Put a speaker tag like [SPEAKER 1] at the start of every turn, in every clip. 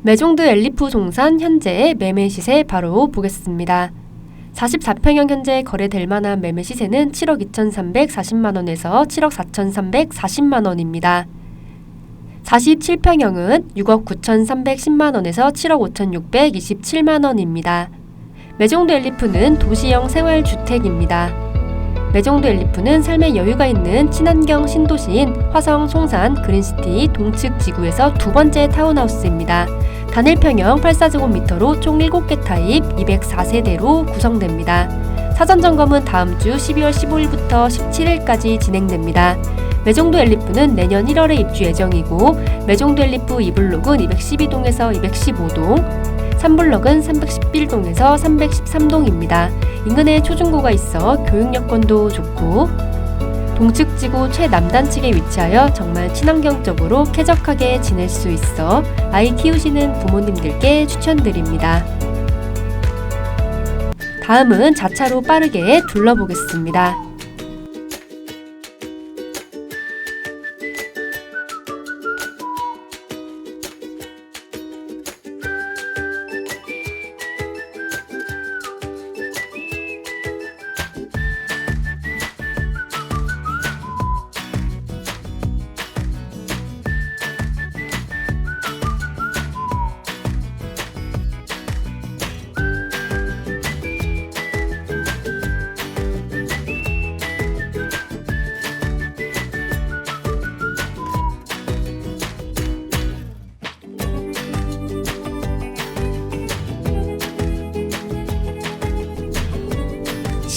[SPEAKER 1] 매종드 엘리프 동산 현재 매매 시세 바로 보겠습니다. 44평형 현재 거래될 만한 매매 시세는 7억 2,340만 원에서 7억 4,340만 원입니다. 47평형은 6억 9,310만 원에서 7억 5,627만 원입니다. 매종도 엘리프는 도시형 생활주택입니다. 매종도 엘리프는 삶의 여유가 있는 친환경 신도시인 화성 송산 그린시티 동측 지구에서 두 번째 타운하우스입니다. 단일 평형 84제곱미터로 총 7개 타입 204세대로 구성됩니다. 사전 점검은 다음 주 12월 15일부터 17일까지 진행됩니다. 매종도 엘리프는 내년 1월에 입주 예정이고 매종도 엘리프 2블록은 212동에서 215동, 3블록은 311동에서 313동입니다. 인근에 초중고가 있어 교육 여건도 좋고 동측지구 최남단 측에 위치하여 정말 친환경적으로 쾌적하게 지낼 수 있어 아이 키우시는 부모님들께 추천드립니다. 다음은 자차로 빠르게 둘러보겠습니다.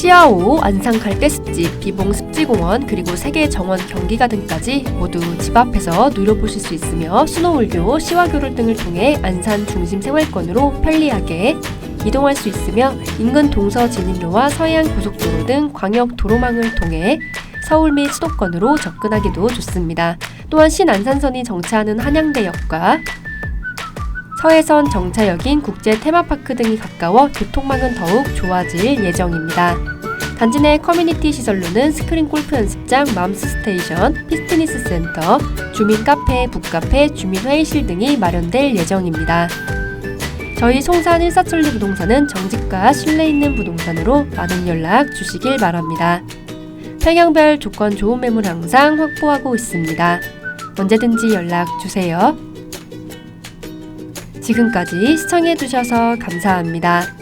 [SPEAKER 1] 시아오, 안산 갈대습집, 비봉 습지공원, 그리고 세계 정원 경기가든까지 모두 집 앞에서 누려보실 수 있으며 신호울교, 시와교를 등을 통해 안산 중심 생활권으로 편리하게 이동할 수 있으며 인근 동서 진입로와 서해안 고속도로 등 광역 도로망을 통해 서울 및 수도권으로 접근하기도 좋습니다. 또한 신안산선이 정차하는 한양대역과 서해선 정차역인 국제 테마파크 등이 가까워 교통망은 더욱 좋아질 예정입니다. 단지 내 커뮤니티 시설로는 스크린 골프 연습장, 맘스 스테이션, 피트니스 센터, 주민 카페, 북카페, 주민 회의실 등이 마련될 예정입니다. 저희 송산 일사천리 부동산은 정직과 신뢰 있는 부동산으로 많은 연락 주시길 바랍니다. 평형별 조건 좋은 매물 항상 확보하고 있습니다. 언제든지 연락 주세요. 지금까지 시청해주셔서 감사합니다.